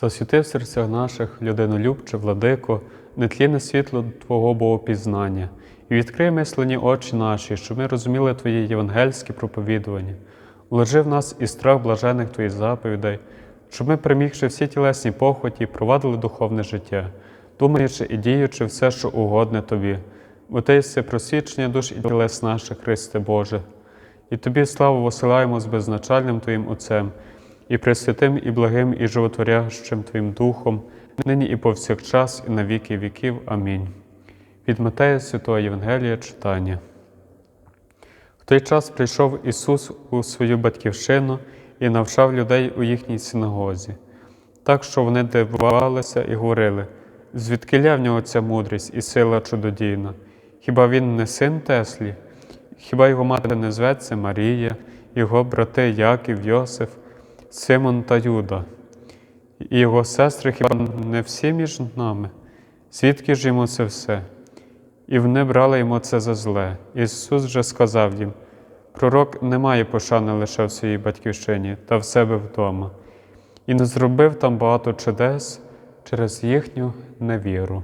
Засвіти в серцях наших, людинолюбче, владико, нетлінне світло Твого Богопізнання, і відкрий мислені очі наші, щоб ми розуміли Твої євангельські проповідування. Вложи в нас і страх блажених Твоїх заповідей, щоб ми, примігши всі тілесні похоті, провадили духовне життя, думаючи і діючи все, що угодне Тобі, бо Ти єси просвічення душ і тілес наших, Христе Боже. І Тобі славу посилаємо з беззначальним Твоїм Отцем, і пресвятим, і благим, і животворящим Твоїм Духом, нині і повсякчас, і на віки віків. Амінь. Від Матея Святого Євангелія читання. В той час прийшов Ісус у свою батьківщину і навчав людей у їхній синагозі, так що вони дивувалися і говорили, звідкиля в нього ця мудрість і сила чудодійна? Хіба він не син Теслі? Хіба його мати не зветься Марія, його брати Яків, Йосиф, Симон та Юда, і його сестри хіба не всі між нами? Звідки ж йому це все? І вони брали йому це за зле. Ісус же сказав їм: Пророк не має пошани лише в своїй батьківщині та в себе вдома, і не зробив там багато чудес через їхню невіру.